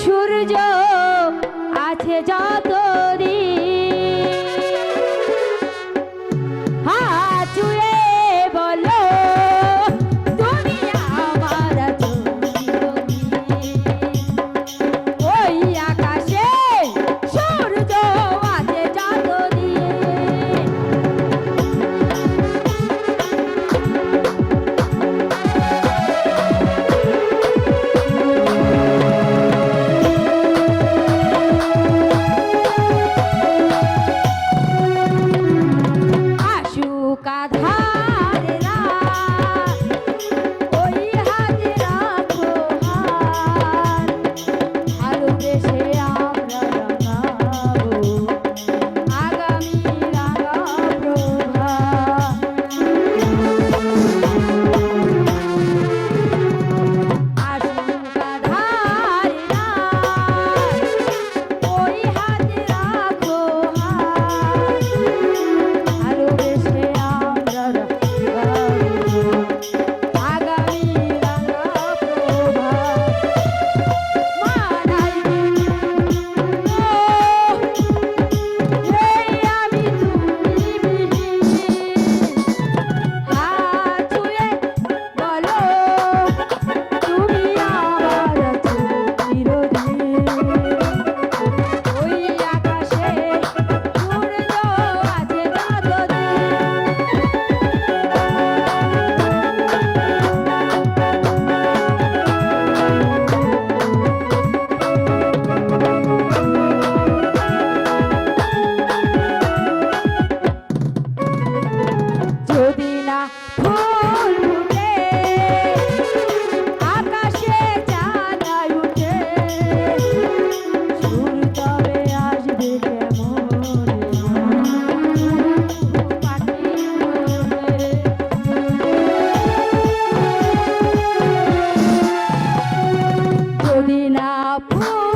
সূর্য আছে যত গাধা Pooh!